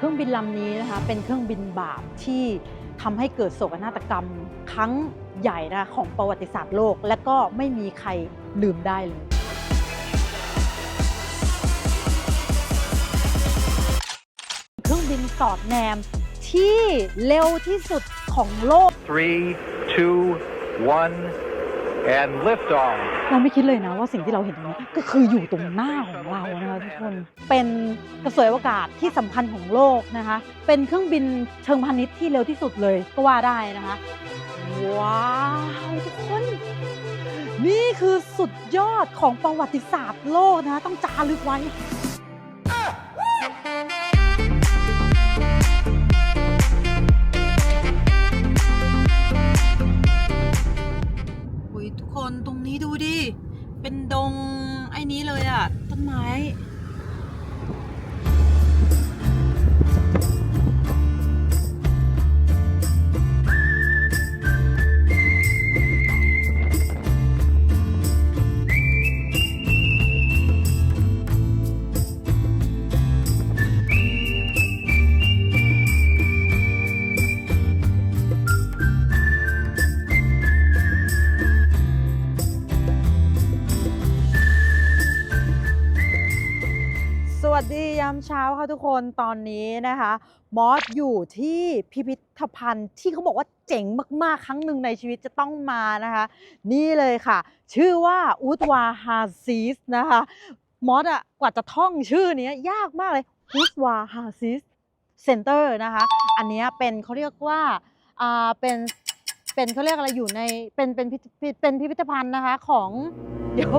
เครื่องบินลำนี้นะคะเป็นเครื่องบินบาปที่ทำให้เกิดโศกนาฏกรรม ครั้งใหญ่นะของประวัติศาสตร์โลก และก็ไม่มีใครลืมได้เลยเครื่องบินสอดแนมที่เร็วที่สุดของโลก Three, two, one, and liftoff. เราไม่คิดเลยนะว่าสิ่งที่เราเห็นตรงนี้ก็คืออยู่ตรงหน้าของเรานะคะทุกคน เป็นกระสวยอวกาศที่สำคัญของโลกนะคะ เป็นเครื่องบินเชิงพาณิชย์ที่เร็วที่สุดเลยก็ว่าได้นะคะ ว้าวทุกคน นี่คือสุดยอดของประวัติศาสตร์โลกนะะต้องจารึกไว้ อ ทุกคนตอนนี้นะคะ มอสอยู่ที่พิพิธภัณฑ์ที่เขาบอกว่าเจ๋งมากๆ ครั้งหนึ่งในชีวิตจะต้องมานะคะ นี่เลยค่ะ ชื่อว่าอุตวาฮาซิสนะคะ มอสอะกว่าจะท่องชื่อนี้ยากมากเลยอุตวาฮาซิสเซ็นเตอร์นะคะ อันนี้เป็นเขาเรียกว่าอ่าเป็นเป็นเขาเรียกอะไรอยู่ในเป็นเป็นเป็นพิพิธภัณฑ์นะคะของเดี๋ยว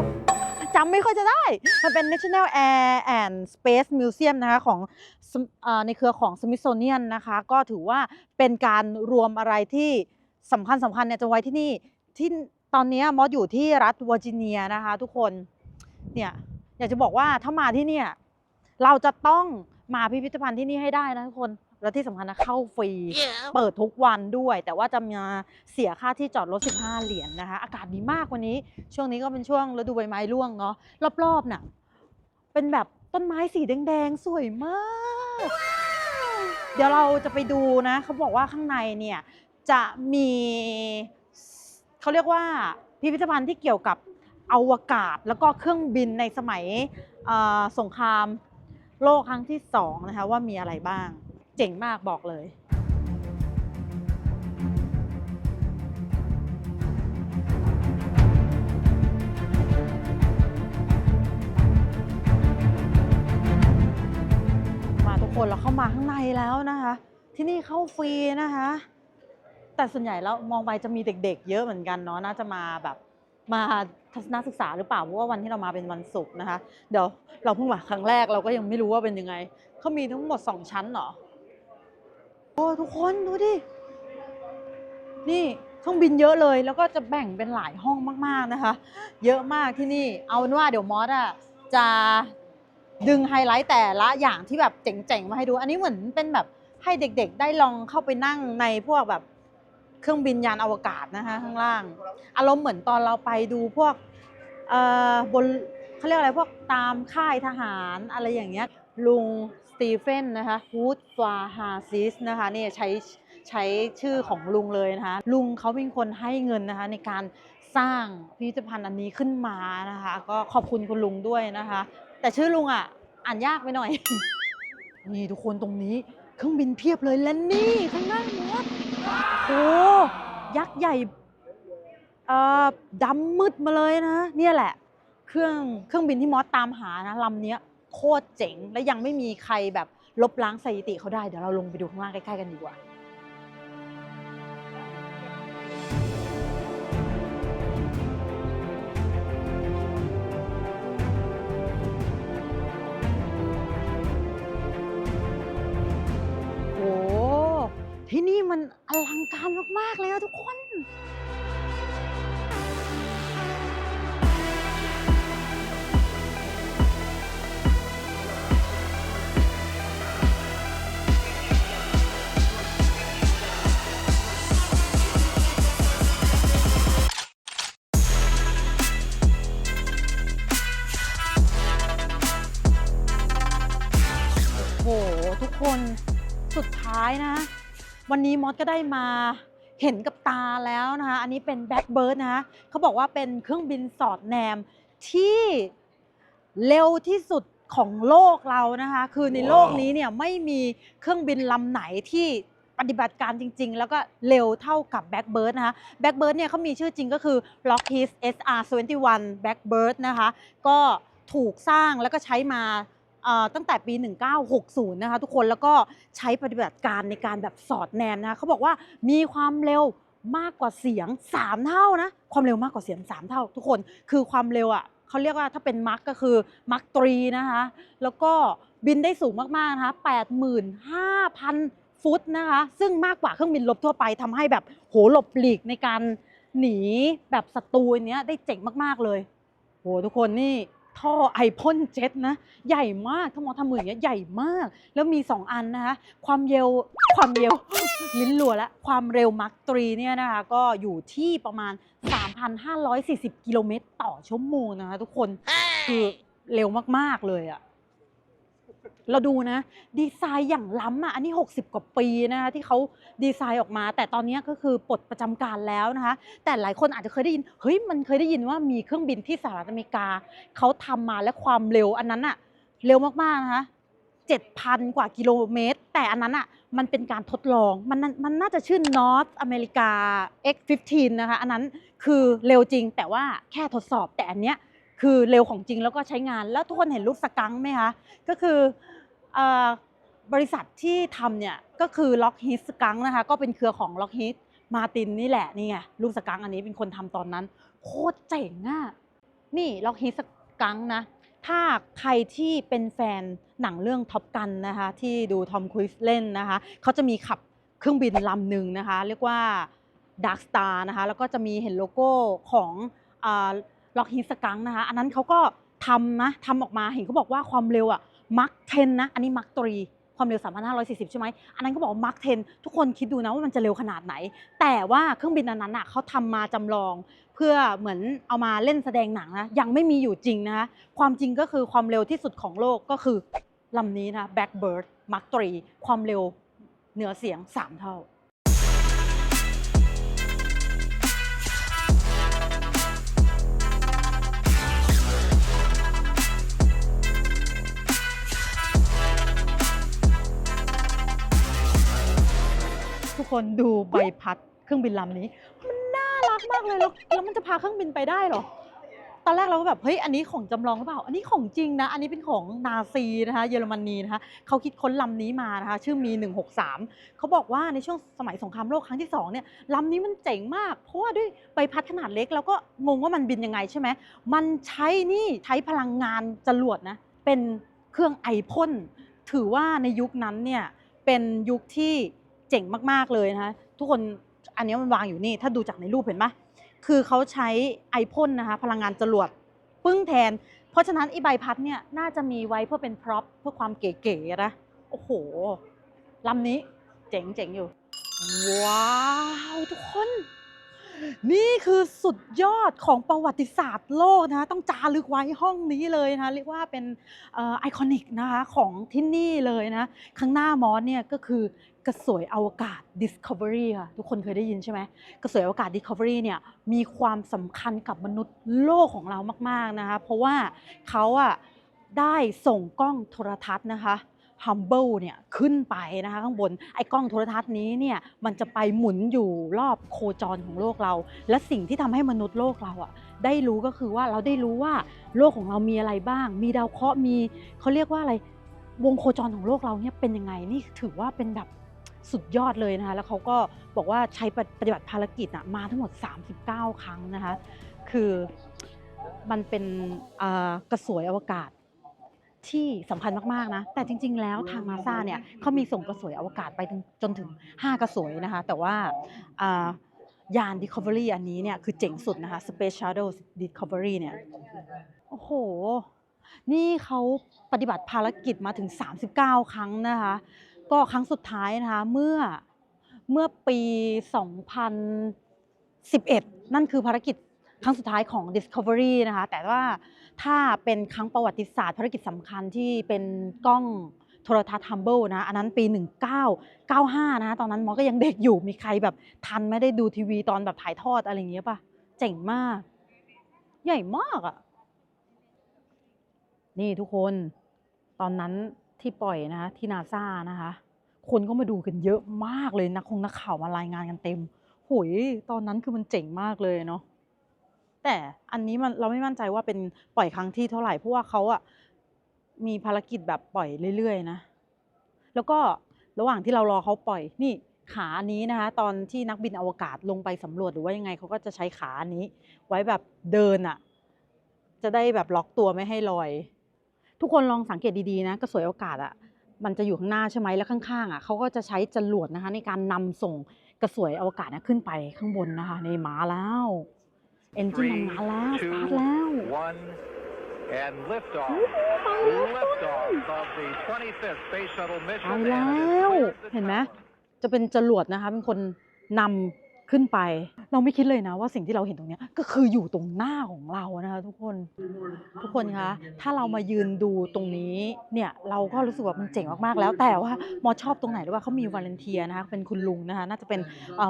จำไม่ค่อยจะได้ มันเป็น National Air and Space Museum นะคะของในเครือของ Smithsonian นะคะ ก็ถือว่าเป็นการรวมอะไรที่สำคัญสำคัญเนี่ยจะไว้ที่นี่ที่ตอนนี้มอสอยู่ที่รัฐเวอร์จิเนียนะคะ ทุกคนเนี่ยอยากจะบอกว่าถ้ามาที่เนี่ยเราจะต้องมาพิพิธภัณฑ์ที่นี่ให้ได้นะทุกคน และที่สำคัญนะเข้าฟรี เปิดทุกวันด้วย แต่ว่าจะมาเสียค่าที่จอดรถ 15 เหรียญนะคะ อากาศดีมากวันนี้ ช่วงนี้ก็เป็นช่วงฤดูใบไม้ร่วงเนาะรอบๆน่ะเป็นแบบต้นไม้สีแดงๆ สวยมาก เดี๋ยวเราจะไปดูนะ เขาบอกว่าข้างในเนี่ย จะมีเขาเรียกว่าพิพิธภัณฑ์ที่เกี่ยวกับอวกาศแล้วก็เครื่องบินในสมัยเอ่อสงครามโลกครั้งที่สองนะคะว่ามีอะไรบ้าง เจ๋งมากบอกเลยมาทุกคนเราเข้ามาข้างในแล้วนะคะ ที่นี่เข้าฟรีนะคะ แต่ส่วนใหญ่แล้วมองไปจะมีเด็ก ๆ เยอะเหมือนกันเนาะน่าจะมาแบบมาทัศนศึกษาหรือเปล่าเพราะว่าวันที่เรามาเป็นวันศุกร์นะคะ เดี๋ยวเราเพิ่งมาครั้งแรกเราก็ยังไม่รู้ว่าเป็นยังไงเขามีทั้งหมดสองชั้นเหรอ โอ้ทุกคนดูดิ นี่เครื่องบินเยอะเลย แล้วก็จะแบ่งเป็นหลายห้องมากๆนะคะ เยอะมากที่นี่ เอาเป็นว่าเดี๋ยวมอสอะจะดึงไฮไลท์แต่ละอย่างที่แบบเจ๋งๆมาให้ดู อันนี้เหมือนเป็นแบบให้เด็กๆ ได้ลองเข้าไปนั่งในพวกแบบเครื่องบินยานอวกาศนะคะข้างล่าง อารมณ์เหมือนตอนเราไปดูพวกเอ่อบนเขาเรียกอะไรพวกตามค่ายทหารอะไรอย่างเงี้ยลุง ตีเฟนนะคะฮูดฟาฮาซิสนะคะนี่ใช้ใช้ชื่อของลุงเลยนะคะ ลุงเขาเป็นคนให้เงินนะคะในการสร้างพิพิธภัณฑ์อันนี้ขึ้นมานะคะ ก็ขอบคุณคุณลุงด้วยนะคะ แต่ชื่อลุงอะอ่านยากไปหน่อย นี่ทุกคนตรงนี้เครื่องบินเพียบเลยและนี่ข้างหน้ามดโอ้ยักษ์ใหญ่เอ่อดำมืดมาเลยนะ เนี่ยแหละ เครื่องเครื่องบินที่มอสตามหานะลำเนี้ย โคตรเจ๋ง และยังไม่มีใครแบบลบล้างสถิติเขาได้ เดี๋ยวเราลงไปดูข้างล่างใกล้ๆกันดีกว่าโอ้ที่นี่มันอลังการมาก ๆ เลยอะทุกคน โอ้โหทุกคนสุดท้ายนะ วันนี้มอสก็ได้มาเห็นกับตาแล้วนะคะ อันนี้เป็นแบ็กเบิร์ดนะคะเขาบอกว่าเป็นเครื่องบินสอดแนมที่เร็วที่สุดของโลกเรานะคะ คือในโลกนี้เนี่ยไม่มีเครื่องบินลำไหนที่ปฏิบัติการจริง ๆ แล้วก็เร็วเท่ากับแบ็กเบิร์ดนะคะแบ็กเบิร์ดเนี่ยเขามีชื่อจริงก็คือ Lockheed SR-21 Blackbird นะคะ ก็ถูกสร้างแล้วก็ใช้มา ตั้งแต่ปี 1960 นะคะทุกคนแล้วก็ใช้ปฏิบัติการในการแบบสอดแนมนะคะเขาบอกว่ามีความเร็วมากกว่าเสียง 3 เท่านะความเร็วมากกว่าเสียง 3 เท่า ทุกคนคือความเร็วอะเขาเรียกว่าถ้าเป็นมักก็คือมักตรีนะคะแล้วก็บินได้สูงมากๆนะคะ85,000 ฟุตนะคะซึ่งมากกว่าเครื่องบินรบทั่วไปทำให้แบบโหหลบหลีกในการหนีแบบศัตรูอันเนี้ยได้เจ๋งมากๆเลยโหทุกคนนี่ ท่อไอพ่นเจ็ตนะ ใหญ่มากถ้ามองทำมืออย่างเงี้ยใหญ่มาก แล้วมี 2 อันนะคะ ความเร็วความเร็ว ลิ้นรัวละ ความเร็วมักตรีเนี่ยนะคะ ก็อยู่ที่ประมาณ 3,540 กิโลเมตรต่อชั่วโมงนะคะทุกคน คือเร็วมาก ๆ เลยอะ เราดูนะดีไซน์อย่างล้ำอะอันนี้ 60 กว่าปีนะคะที่เขาดีไซน์ออกมา แต่ตอนนี้ก็คือปลดประจำการแล้วนะคะแต่หลายคนอาจจะเคยได้ยินเฮ้ยมันเคยได้ยินว่ามีเครื่องบินที่สหรัฐอเมริกาเขาทำมาและความเร็วอันนั้นอะเร็วมากๆนะคะ7,000 กว่ากิโลเมตร แต่อันนั้นอะมันเป็นการทดลองมันน่ามันน่าจะชื่อ North America X15 นะคะอันนั้นคือเร็วจริงแต่ว่าแค่ทดสอบแต่อันเนี้ยคือเร็วของจริงแล้วก็ใช้งานแล้วทุกคนเห็นลูกสกังไหมคะก็คือ บริษัทที่ทำเนี่ยก็คือ Lockheed Skunk นะคะก็เป็นเครือของ Lockheed Martin นี่แหละนี่ไงลูกสกังอันนี้เป็นคนทำตอนนั้น โคตรเจ๋งอะนี่ Lockheed Skunk นะถ้าใครที่เป็นแฟนหนังเรื่องท็อปกันนะคะที่ดูทอมครูซเล่นนะคะเขาจะมีขับเครื่องบินลำหนึ่งนะคะ เรียกว่า Dark Star นะคะแล้วก็จะมีเห็นโลโก้ของล็อกฮีสกังนะคะอันนั้นเขาก็ทำนะทำออกมาเห็นเขาบอกว่าความเร็วอะ มักเทนนะ อันนี้มักตรีความเร็ว 3,540 ใช่ไหม อันนั้นก็บอกมักเทนทุกคนคิดดูนะว่ามันจะเร็วขนาดไหน แต่ว่าเครื่องบินอันนั้นอะเขาทำมาจำลอง เพื่อเหมือนเอามาเล่นแสดงหนังนะ ยังไม่มีอยู่จริงนะคะ ความจริงก็คือความเร็วที่สุดของโลกก็คือลำนี้นะ Blackbird Mark 3ความเร็วเหนือเสียง 3 เท่า ทุกคนดูใบพัดเครื่องบินลำนี้ มันน่ารักมากเลยแล้วแล้วมันจะพาเครื่องบินไปได้เหรอ ตอนแรกเราก็แบบเฮ้ยอันนี้ของจำลองหรือเปล่า อันนี้ของจริงนะ อันนี้เป็นของนาซีนะคะเยอรมนีนะคะเขาคิดค้นลำนี้มานะคะชื่อมี 163 เขาบอกว่าในช่วงสมัยสงครามโลกครั้งที่สองเนี่ยลำนี้มันเจ๋งมาก เพราะว่าด้วยใบพัดขนาดเล็กเราก็งงว่ามันบินยังไงใช่ไหมมันใช้นี่ใช้พลังงานจรวดนะเป็นเครื่องไอพ่นถือว่าในยุคนั้นเนี่ยเป็นยุคที่ เจ๋งมากๆเลยนะคะทุกคนอันนี้มันวางอยู่นี่ ถ้าดูจากในรูปเห็นไหมคือเขาใช้ไอพ่นนะคะพลังงานจรวดปึ้งแทน เพราะฉะนั้นไอใบพัดเนี่ยน่าจะมีไว้เพื่อเป็นพร็อพเพื่อความเก๋ๆนะโอ้โหลำนี้เจ๋งเจ๋งอยู่ ว้าว ทุกคน นี่คือสุดยอดของประวัติศาสตร์โลกนะต้องจารึกไว้ห้องนี้เลยนะเรียกว่าเป็นไอคอนิกนะคะของที่นี่เลยนะข้างหน้ามอสเนี่ยก็คือ กระสวยอวกาศ Discovery ค่ะ ทุกคนเคยได้ยินใช่ไหมกระสวยอวกาศ Discovery เนี่ยมีความสำคัญกับมนุษย์โลกของเรามาก ๆนะคะ เพราะว่าเขาอะได้ส่งกล้องโทรทัศน์นะคะ Hubble เนี่ยขึ้นไปนะคะข้างบนไอ้กล้องโทรทัศน์นี้เนี่ยมันจะไปหมุนอยู่รอบโคจรของโลกเรา และสิ่งที่ทำให้มนุษย์โลกเราอะได้รู้ก็คือว่าเราได้รู้ว่าโลกของเรามีอะไรบ้าง มีดาวเคราะห์มีเขาเรียกว่าอะไรวงโคจรของโลกเราเนี่ยเป็นยังไงนี่ถือว่าเป็นแบบ สุดยอดเลยนะคะ แล้วเขาก็บอกว่าใช้ปฏิบัติภารกิจอะมาทั้งหมด 39 ครั้งนะคะ คือมันเป็นกระสวยอวกาศที่สำคัญมาก ๆ นะ แต่จริง ๆ แล้วทางนาซาเนี่ยเขามีส่งกระสวยอวกาศไปถึงจนถึง 5 กระสวยนะคะ แต่ว่าอ่ายาน Discovery อันนี้เนี่ยคือเจ๋งสุดนะคะ Space Shuttle Discovery เนี่ย โอ้โห นี่เขาปฏิบัติภารกิจมาถึง 39 ครั้งนะคะ ก็ครั้งสุดท้ายนะคะเมื่อเมื่อปี 2011 นั่นคือภารกิจครั้งสุดท้ายของ Discovery นะคะ แต่ว่าถ้าเป็นครั้งประวัติศาสตร์ภารกิจสำคัญที่เป็นกล้องโทรทัศน์ฮัมเบิลนะ อันนั้นปี 1995 นะตอนนั้นมอก็ยังเด็กอยู่ มีใครแบบทันไม่ได้ดูทีวีตอนแบบถ่ายทอดอะไรอย่างเงี้ยป่ะ เจ๋งมาก ใหญ่มากอะ่ะ นี่ทุกคน ตอนนั้น ที่ปล่อยนะคะที่นาซานะคะ คนก็มาดูกันเยอะมากเลยนักคงนักข่าวมารายงานกันเต็มโหยตอนนั้นคือมันเจ๋งมากเลยเนาะแต่อันนี้มันเราไม่มั่นใจว่าเป็นปล่อยครั้งที่เท่าไหร่เพราะว่าเขาอะมีภารกิจแบบปล่อยเรื่อยๆนะ แล้วก็ระหว่างที่เรารอเขาปล่อยนี่ขาอันนี้นะคะ ตอนที่นักบินอวกาศลงไปสำรวจหรือว่ายังไงเขาก็จะใช้ขาอันนี้ ไว้แบบเดินอะจะได้แบบล็อกตัวไม่ให้ลอย ทุกคนลองสังเกตดีๆนะกระสวยอวกาศอะมันจะอยู่ข้างหน้าใช่ไหมแล้วข้างๆอะเขาก็จะใช้จรวดนะคะ ในการนำส่งกระสวยอวกาศนะขึ้นไปข้างบนนะคะในมาแล้วเอนจิน Three, ทำงานแล้วส two, ตาร์ทแล้ว one, and liftoff. ไปแล้ว Liftoff of the 25th Space Shuttle ไป mission. แล้ and it ว declares the เห็นไหม challenge. จะเป็นจรวดนะคะ เป็นคนนำ ขึ้นไป เราไม่คิดเลยนะว่าสิ่งที่เราเห็นตรงนี้ก็คืออยู่ตรงหน้าของเรานะคะทุกคนทุกคนคะถ้าเรามายืนดูตรงนี้เนี่ยเราก็รู้สึกว่ามันเจ๋งมากๆแล้ว แต่ว่ามอชอบตรงไหนหรือว่าเขามีวาเลนเทียนะคะเป็นคุณลุงนะคะน่าจะเป็น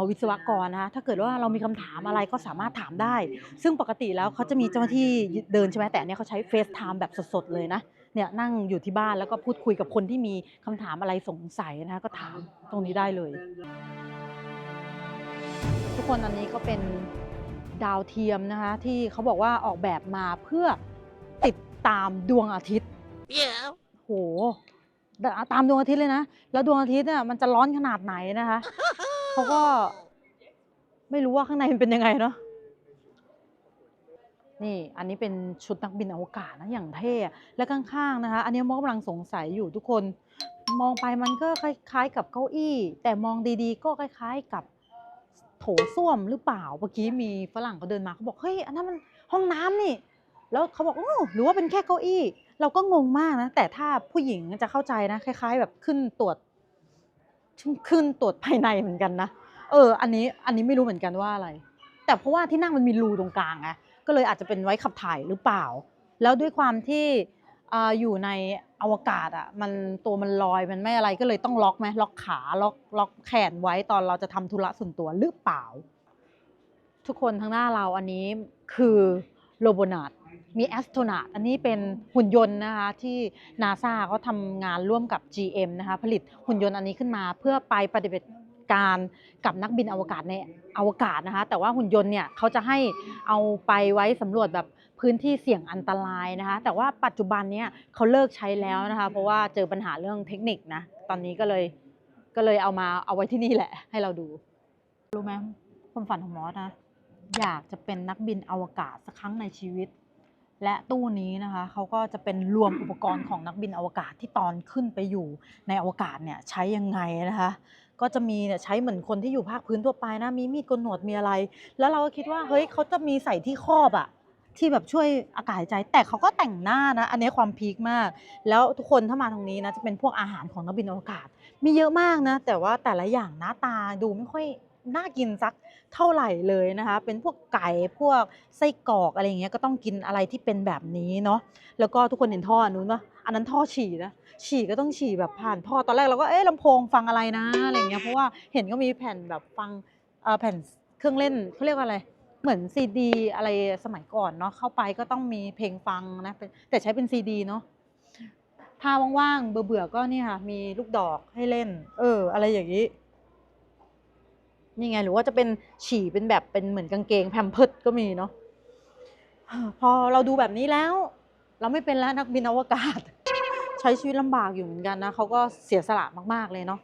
วิศวกรนะคะถ้าเกิดว่าเรามีคำถามอะไรก็สามารถถามได้ ซึ่งปกติแล้วเขาจะมีเจ้าหน้าที่เดินใช่ไหมแต่เนี้ยเขาใช้เฟซไทม์แบบสดๆเลยนะเนี่ยนั่งอยู่ที่บ้านแล้วก็พูดคุยกับคนที่มีคำถามอะไรสงสัยนะคะก็ถามตรงนี้ได้เลย ทุกคนอันนี้ก็เป็นดาวเทียมนะคะที่เขาบอกว่าออกแบบมาเพื่อติดตามดวงอาทิตย์ Yeah. โหตามดวงอาทิตย์เลยนะ แล้วดวงอาทิตย์เนี่ยมันจะร้อนขนาดไหนนะคะเขาก็ไม่รู้ว่าข้างในมันเป็นยังไงเนาะนี่อันนี้เป็นชุดนักบินอวกาศนะอย่างเท่อะและข้างๆนะคะ อันนี้มองกำลังสงสัยอยู่ทุกคน มองไปมันก็คล้าย ๆ กับเก้าอี้ แต่มองดีๆ ก็คล้าย ๆ กับโถ ส้วมหรือเปล่าเมื่อกี้มีฝรั่งเขาเดินมาเขาบอกเฮ้ยอันนั้นมันห้องน้ำนี่ แล้วเขาบอกโอ้หรือว่าเป็นแค่เก้าอี้ เราก็งงมากนะแต่ถ้าผู้หญิงจะเข้าใจนะคล้าย ๆ แบบขึ้นตรวจขึ้นตรวจภายในเหมือนกันนะเออ อันนี้อันนี้ไม่รู้เหมือนกันว่าอะไร แต่เพราะว่าที่นั่งมันมีรูตรงกลางไงก็เลยอาจจะเป็นไว้ขับถ่ายหรือเปล่า แล้วด้วยความที่ อยู่ในอวกาศอะมันตัวมันลอยมันไม่อะไรก็เลยต้องล็อกไหมล็อกขาล็อกล็อกแขนไว้ตอนเราจะทำธุระส่วนตัวหรือเปล่า ทุกคนทางหน้าเราอันนี้คือโรโบนาทมีแอสโทนาทอันนี้เป็นหุ่นยนต์นะคะที่นาซาเขาทำงานร่วมกับ GM นะคะผลิตหุ่นยนต์อันนี้ขึ้นมาเพื่อไปปฏิบัติการกับนักบินอวกาศในอวกาศนะคะแต่ว่าหุ่นยนต์เนี่ยเขาจะให้เอาไปไว้สำรวจแบบ พื้นที่เสี่ยงอันตรายนะคะ แต่ว่าปัจจุบันเนี่ยเขาเลิกใช้แล้วนะคะ เพราะว่าเจอปัญหาเรื่องเทคนิคนะ ตอนนี้ก็เลยก็เลยเอามาเอาไว้ที่นี่แหละ ให้เราดู รู้ไหมความฝันของมอสนะ อยากจะเป็นนักบินอวกาศสักครั้งในชีวิต และตู้นี้นะคะเขาก็จะเป็นรวมอุปกรณ์ของนักบินอวกาศที่ตอนขึ้นไปอยู่ในอวกาศเนี่ยใช้ยังไงนะคะก็จะมีเนี่ยใช้เหมือนคนที่อยู่ภาคพื้นทั่วไปนะ มีมีดกนหนวดมีอะไร แล้วเราก็คิดว่าเฮ้ยเขาจะมีใส่ที่ครอบอะ ที่แบบช่วยอากาศหายใจ แต่เขาก็แต่งหน้านะ อันนี้ความพีคมาก แล้วทุกคนถ้ามาตรงนี้นะจะเป็นพวกอาหารของนักบินอวกาศ มีเยอะมากนะ แต่ว่าแต่ละอย่างหน้าตาดูไม่ค่อยน่ากินสักเท่าไหร่เลยนะคะ เป็นพวกไก่พวกไส้กรอกอะไรอย่างเงี้ยก็ต้องกินอะไรที่เป็นแบบนี้เนาะแล้วก็ทุกคนเห็นท่อนู้นปะอันนั้นท่อฉี่นะฉี่ก็ต้องฉี่แบบผ่านท่อตอนแรกเราก็เอ๊ะลำโพงฟังอะไรนะอะไรเงี้ยเพราะว่าเห็นก็มีแผ่นแบบฟังแผ่นเครื่องเล่นเขาเรียกว่าอะไร เหมือนซีดีอะไรสมัยก่อนเนาะเข้าไปก็ต้องมีเพลงฟังนะแต่ใช้เป็นซีดีเนาะถ้าว่างๆเบื่อๆก็เนี่ยค่ะมีลูกดอกให้เล่น เออ อะไรอย่างนี้นี่ไงหรือว่าจะเป็นฉี่เป็นแบบเป็นเหมือนกางเกงแพมเพิร์ดก็มีเนาะพอเราดูแบบนี้แล้ว เราไม่เป็นแล้วนักบินอวกาศ ใช้ชีวิตลำบากอยู่เหมือนกันนะเขาก็เสียสละมากๆเลยเนาะ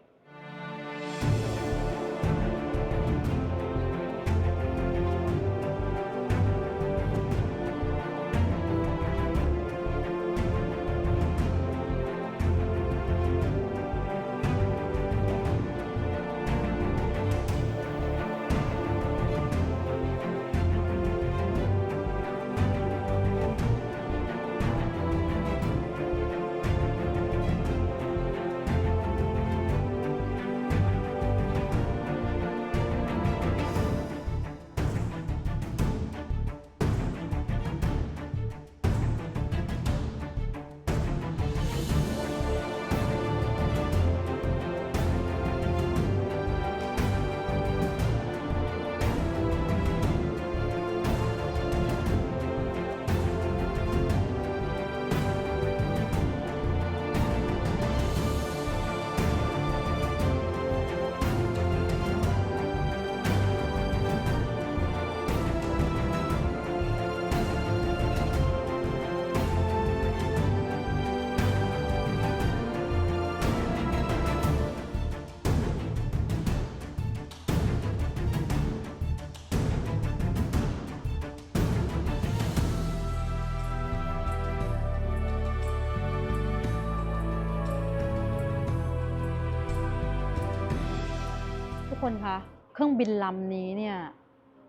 คนคะเครื่องบินลำนี้เนี่ย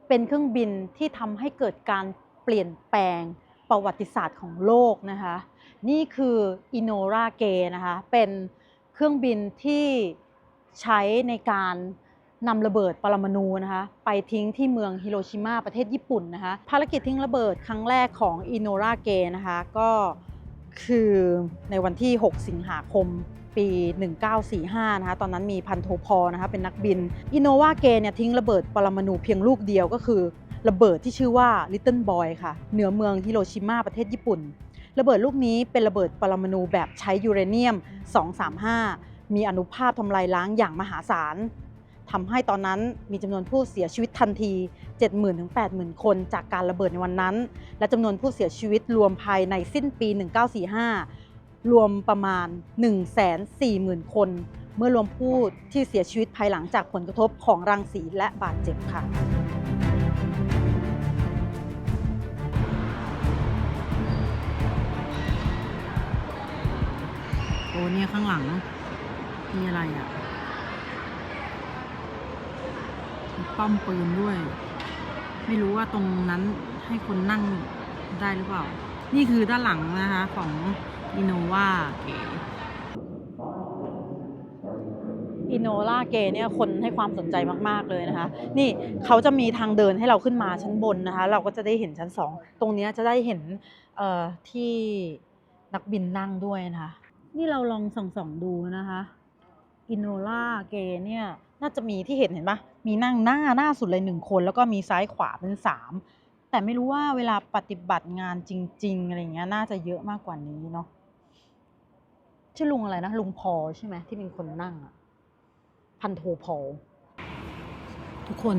เป็นเครื่องบินที่ทำให้เกิดการเปลี่ยนแปลงประวัติศาสตร์ของโลกนะคะ นี่คืออิโนราเกนะคะ เป็นเครื่องบินที่ใช้ในการนำระเบิดปรมาณูนะคะ ไปทิ้งที่เมืองฮิโรชิมาประเทศญี่ปุ่นนะคะ ภารกิจทิ้งระเบิดครั้งแรกของอิโนราเกนะคะ ก็ คือในวันที่ 6 สิงหาคมปี 1945 นะคะ ตอนนั้นมีพันโทพอนะคะ เป็นนักบิน อินโนวาเกเนี่ยทิ้งระเบิดปรมาณูเพียงลูกเดียวก็คือ ระเบิดที่ชื่อว่า Little Boy ค่ะ เหนือเมืองฮิโรชิมาประเทศญี่ปุ่น ระเบิดลูกนี้เป็นระเบิดปรมาณูแบบใช้ยูเรเนียม 235 มีอนุภาพทำลายล้างอย่างมหาศาล ทำให้ตอนนั้นมีจำนวนผู้เสียชีวิตทันที 70,000ถึง80,000 คนจากการระเบิดในวันนั้น และจำนวนผู้เสียชีวิตรวมภายในสิ้นปี 1945 รวมประมาณ 140,000 คน เมื่อรวมผู้ที่เสียชีวิตภายหลังจากผลกระทบของรังสีและบาดเจ็บค่ะโอ้เนี่ยข้างหลังมีอะไรอะมี ป้อมปืนด้วย ไม่รู้ว่าตรงนั้นให้คนนั่งได้หรือเปล่า นี่คือด้านหลังนะคะของอินโนวาเกอินโนล่าเกเนี่ยคนให้ความสนใจมาก ๆ เลยนะคะ นี่เขาจะมีทางเดินให้เราขึ้นมาชั้นบนนะคะ เราก็จะได้เห็นชั้นสองตรงนี้จะได้เห็นที่นักบินนั่งด้วยนะคะ นี่เราลองส่องส่องๆดูนะคะอินโนล่าเกเนี่ย น่าจะมีที่เห็นเห็นปะมีนั่งหน้าหน้าสุดเลยหนึ่งคน แล้วก็มีซ้ายขวาเป็นสามแต่ไม่รู้ว่าเวลาปฏิบัติงานจริง ๆ อะไรเงี้ยน่าจะเยอะมากกว่านี้เนาะชื่อลุงอะไรนะลุงพอใช่ไหมที่เป็นคนนั่งอะพันโทพอทุกคน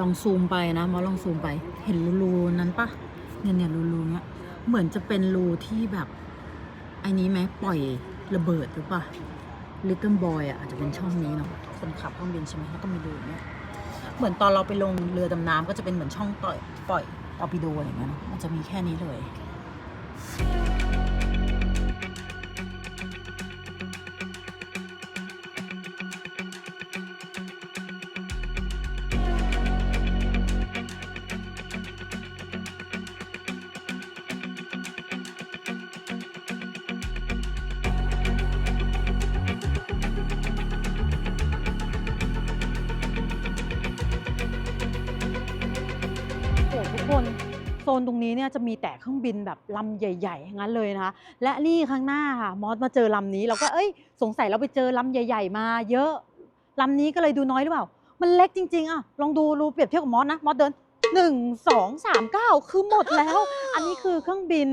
ลองซูมไปนะมอลองซูมไป เห็นรูๆนั้นปะเนี่ยเนี่ยรูๆเนี้ยเหมือนจะเป็นรูที่แบบไอ้นี้ไหมปล่อยระเบิดหรือปะ ลิตเติ้ลบอะอาจจะเป็นช่องนี้เนาะคนขับเครื่องบินใช่ไหมเขาก็มีดูเนี่ยเหมือนตอนเราไปลงเรือดำน้ำก็จะเป็นเหมือนช่องปล่อยปล่อยตอร์ปิโดอะไรอย่างเงี้ยเนอะมันจะมีแค่นี้เลย นตรงนี้เนี่ยจะมีแต่เครื่องบินแบบลำใหญ่ๆทั้งนั้นเลยนะคะ และนี่ข้างหน้าค่ะมอสมาเจอลำนี้เราก็เอ้ยสงสัยเราไปเจอลำใหญ่ ๆ มา เยอะลำนี้ก็เลยดูน้อยหรือเปล่า มันเล็กจริงๆอะลองดูรูเปรียบเทียบกับมอสนะมอสเดินหนึ่งสองสามเก้าคือหมดแล้ว อันนี้คือเครื่องบิน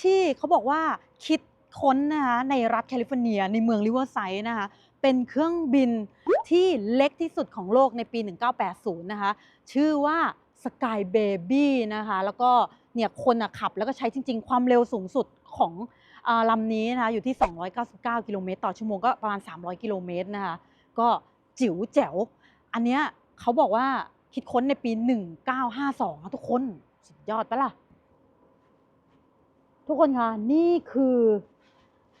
ที่เขาบอกว่าคิดค้นนะคะในรัฐแคลิฟอร์เนียในเมืองริเวอร์ไซด์นะคะเป็นเครื่องบินที่เล็กที่สุดของโลกในปี 1980 นะคะ ชื่อว่า Sky Baby นะคะแล้วก็เนี่ยคนอะขับแล้วก็ใช้จริง ๆ ความเร็วสูงสุดของอลำนี้นะคะอยู่ที่ 299 กิโลเมตรต่อชั่วโมงก็ประมาณ 300 กิโลเมตรนะคะก็จิ๋วแจ๋ว อันเนี้ยเขาบอกว่าคิดค้นในปี 1952 ทุกคนสุดยอดปะล่ะ ทุกคนคะนี่คือ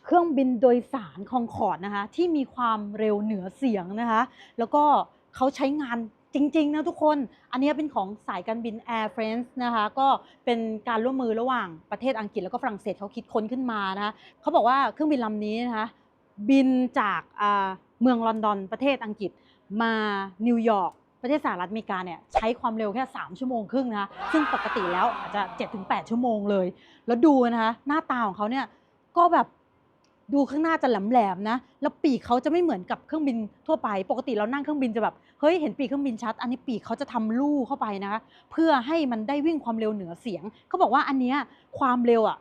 เครื่องบินโดยสารคองคอร์ดนะคะที่มีความเร็วเหนือเสียงนะคะ แล้วก็เขาใช้งาน จริงๆนะทุกคน อันนี้เป็นของสายการบิน Air France นะคะ ก็เป็นการร่วมมือระหว่างประเทศอังกฤษแล้วก็ฝรั่งเศสเขาคิดค้นขึ้นมานะคะเขาบอกว่าเครื่องบินลำนี้นะคะบินจากเมืองลอนดอนประเทศอังกฤษมานิวยอร์กประเทศสหรัฐอเมริกาเนี่ยใช้ความเร็วแค่ 3 ชั่วโมงครึ่งนะคะซึ่งปกติแล้วอาจจะ 7-8 ชั่วโมงเลย แล้วดูนะคะหน้าตาของเขาเนี่ยก็แบบ ดูข้างหน้าจะแหลมๆนะ แล้วปีกเขาจะไม่เหมือนกับเครื่องบินทั่วไป ปกติเรานั่งเครื่องบินจะแบบ เฮ้ย เห็นปีกเครื่องบินชัด อันนี้ปีกเขาจะทำลู่เข้าไปนะคะ เพื่อให้มันได้วิ่งความเร็วเหนือเสียง เขาบอกว่าอันเนี้ยความเร็วอะ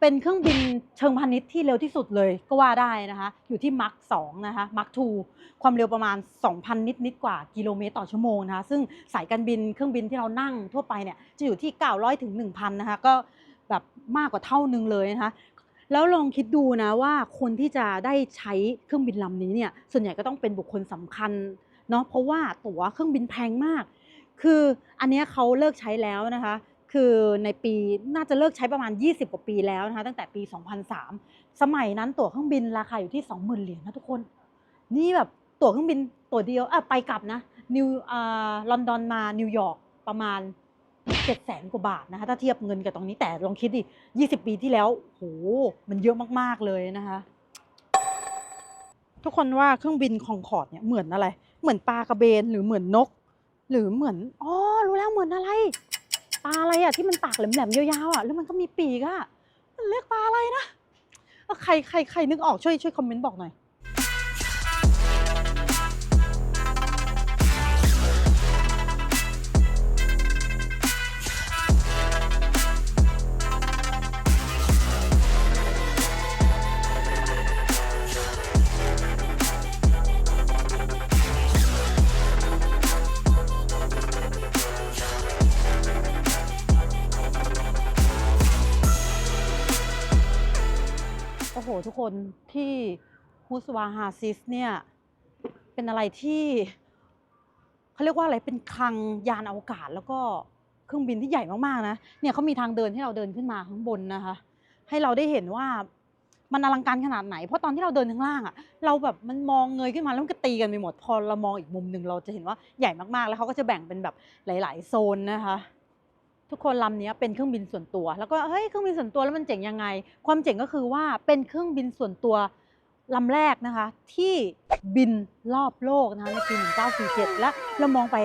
เป็นเครื่องบินเชิงพาณิชย์ที่เร็วที่สุดเลยก็ว่าได้นะคะ อยู่ที่มัก2นะคะมัก2ความเร็วประมาณ 2,000 นิดนิดกว่ากิโลเมตรต่อชั่วโมงนะคะ ซึ่งสายการบินเครื่องบินที่เรานั่งทั่วไปเนี่ยจะอยู่ที่ 900ถึง1,000นะคะ ก็แบบมากกว่าเท่านึงเลยนะคะ แล้วลองคิดดูนะว่าคนที่จะได้ใช้เครื่องบินลำนี้เนี่ยส่วนใหญ่ก็ต้องเป็นบุคคลสำคัญเนาะเพราะว่าตั๋วเครื่องบินแพงมาก คืออันเนี้ยเขาเลิกใช้แล้วนะคะคือในปีน่าจะเลิกใช้ประมาณ 20 กว่าปีแล้วนะคะตั้งแต่ปี 2003 สมัยนั้นตั๋วเครื่องบินราคาอยู่ที่ 20,000 เหรียญนะทุกคน นี่แบบตั๋วเครื่องบินตั๋วเดียวอะไปกลับนะนิวอ่าลอนดอนมานิวยอร์กประมาณ เจ็ดแสนกว่าบาทนะคะถ้าเทียบเงินกับตรงนี้แต่ลองคิดดิยี่สิบปีที่แล้วโหมันเยอะมากๆเลยนะคะ ทุกคนว่าเครื่องบินคองคอร์ดเนี่ยเหมือนอะไร เหมือนปลากระเบนหรือเหมือนนก หรือเหมือนอ๋อรู้แล้วเหมือนอะไรปลาอะไรอะที่มันปากแหลมๆยาวๆอะแล้วมันก็มีปีกอะมันเรียกปลาอะไรนะใครใครใครนึกออกช่วยช่วยคอมเมนต์บอกหน่อย ทุกคนที่ฮุสวาฮาซิสเนี่ยเป็นอะไรที่เขาเรียกว่าอะไรเป็นคลังยานอวกาศ แล้วก็เครื่องบินที่ใหญ่มากๆนะเนี่ยเขามีทางเดินให้เราเดินขึ้นมาข้างบนนะคะ ให้เราได้เห็นว่ามันอลังการขนาดไหน เพราะตอนที่เราเดินข้างล่างอะเราแบบมันมองเงยขึ้นมาแล้วมันก็ตีกันไปหมด พอเรามองอีกมุมหนึ่งเราจะเห็นว่าใหญ่มากๆ แล้วเขาก็จะแบ่งเป็นแบบหลาย ๆ โซนนะคะ ทุกคนลำนี้เป็นเครื่องบินส่วนตัว แล้วก็เฮ้ยเครื่องบินส่วนตัวแล้วมันเจ๋งยังไง ความเจ๋งก็คือว่าเป็นเครื่องบินส่วนตัวลำแรกนะคะ ที่บินรอบโลกนะคะในปี 1947 และเรามองไป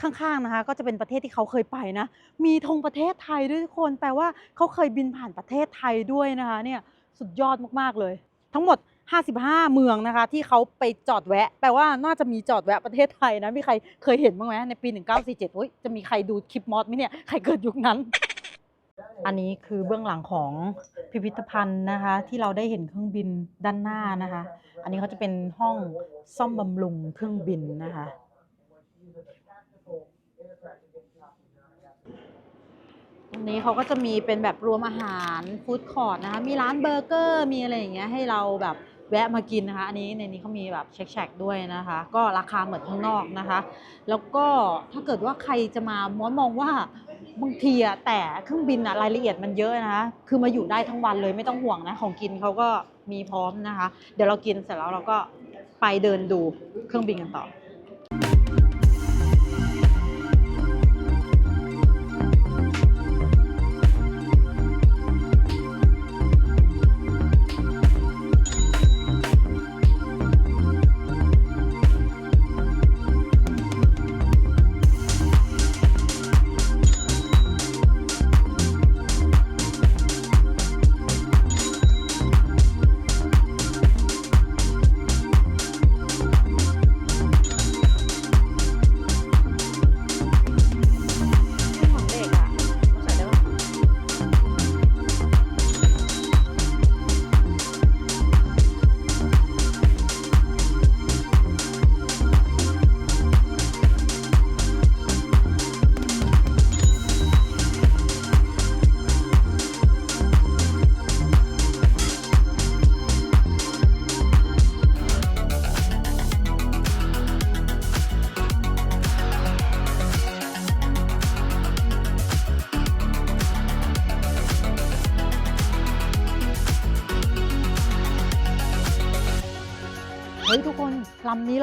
ข้างๆนะคะ ก็จะเป็นประเทศที่เขาเคยไปนะ มีธงประเทศไทยด้วยทุกคนแปลว่าเขาเคยบินผ่านประเทศไทยด้วยนะคะเนี่ยสุดยอดมากๆเลย ทั้งหมด 55 เมืองนะคะ ที่เขาไปจอดแวะ แปลว่าน่าจะมีจอดแวะประเทศไทยนะ มีใครเคยเห็นบ้างไหมในปี 1947เฮ้ยจะมีใครดูคลิปมอสไหมเนี่ย ใครเกิดยุคนั้น อันนี้คือเบื้องหลังของพิพิธภัณฑ์นะคะ ที่เราได้เห็นเครื่องบินด้านหน้านะคะ อันนี้เขาจะเป็นห้องซ่อมบำรุงเครื่องบินนะคะ ตรงนี้เขาก็จะมีเป็นแบบรวมอาหารฟู้ดคอร์ทนะคะ มีร้านเบอร์เกอร์ มีอะไรอย่างเงี้ยให้เราแบบ แวะมากินนะคะ อันนี้ในนี้เขามีแบบเช็คแจกด้วยนะคะ ก็ราคาเหมือนข้างนอกนะคะ แล้วก็ถ้าเกิดว่าใครจะมามอนมองว่าบางทีอะแต่เครื่องบินอะรายละเอียดมันเยอะนะคะ คือมาอยู่ได้ทั้งวันเลยไม่ต้องห่วงนะ ของกินเขาก็มีพร้อมนะคะ เดี๋ยวเรากินเสร็จแล้วเราก็ไปเดินดูเครื่องบินกันต่อ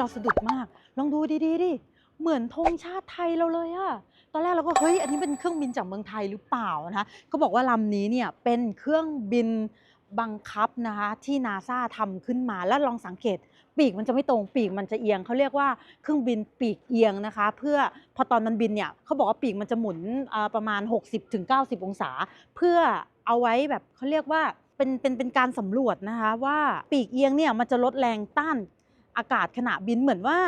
เราสะดุดมาก ลองดูดีๆดิ เหมือนธงชาติไทยเราเลยอะตอนแรกเราก็เฮ้ย อันนี้เป็นเครื่องบินจากเมืองไทยหรือเปล่านะคะก็บอกว่าลำนี้เนี่ยเป็นเครื่องบินบังคับนะคะที่นาซาทำขึ้นมาแล้วลองสังเกต ปีกมันจะไม่ตรงปีกมันจะเอียงเขาเรียกว่าเครื่องบินปีกเอียงนะคะ เพื่อพอตอนมันบินเนี่ยเขาบอกว่าปีกมันจะหมุนประมาณ 60-90 องศา เพื่อเอาไว้แบบเขาเรียกว่าเป็นเป็นเป็นการสำรวจนะคะว่าปีกเอียงเนี่ยมันจะลดแรงต้าน อากาศขณะบินเหมือนว่า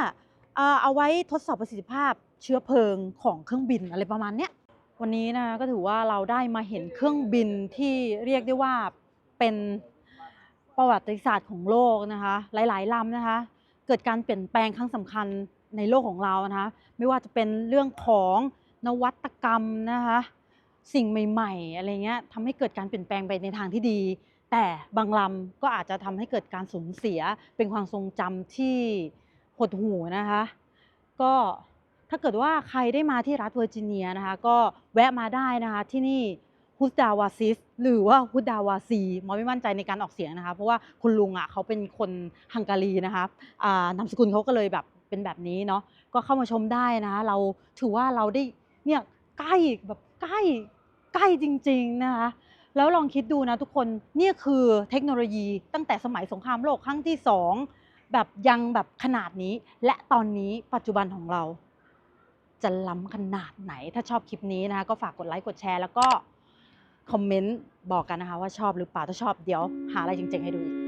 เอาไว้ทดสอบประสิทธิภาพเชื้อเพลิงของเครื่องบินอะไรประมาณเนี้ยวันนี้นะคะก็ถือว่าเราได้มาเห็นเครื่องบินที่เรียกได้ว่าเป็นประวัติศาสตร์ของโลกนะคะ หลายๆลำนะคะ เกิดการเปลี่ยนแปลงครั้งสำคัญในโลกของเรานะคะไม่ว่าจะเป็นเรื่องของนวัตกรรมนะคะ สิ่งใหม่ ๆ อะไรเงี้ยทำให้เกิดการเปลี่ยนแปลงไปในทางที่ดี แต่บางลำก็อาจจะทำให้เกิดการสูญเสียเป็นความทรงจำที่หดหู่นะคะ ก็ถ้าเกิดว่าใครได้มาที่รัฐเวอร์จิเนียนะคะ ก็แวะมาได้นะคะที่นี่ฮุสดาวาซิสหรือว่าฮุดดาวาซีมอไม่มั่นใจในการออกเสียงนะคะ เพราะว่าคุณลุงอะเขาเป็นคนฮังการีนะคะนามสกุลเขาก็เลยแบบเป็นแบบนี้เนาะก็เข้ามาชมได้นะคะเราถือว่าเราได้เนี่ยใกล้แบบใกล้ใกล้จริง ๆนะคะ แล้วลองคิดดูนะทุกคนเนี่ยคือเทคโนโลยีตั้งแต่สมัยสงครามโลกครั้งที่สองแบบยังแบบขนาดนี้ และตอนนี้ปัจจุบันของเรา จะล้ำขนาดไหน ถ้าชอบคลิปนี้นะคะก็ฝากกดไลค์กดแชร์แล้วก็คอมเมนต์บอกกันนะคะว่าชอบหรือเปล่าถ้าชอบเดี๋ยวหาอะไรจริงๆให้ดูอีก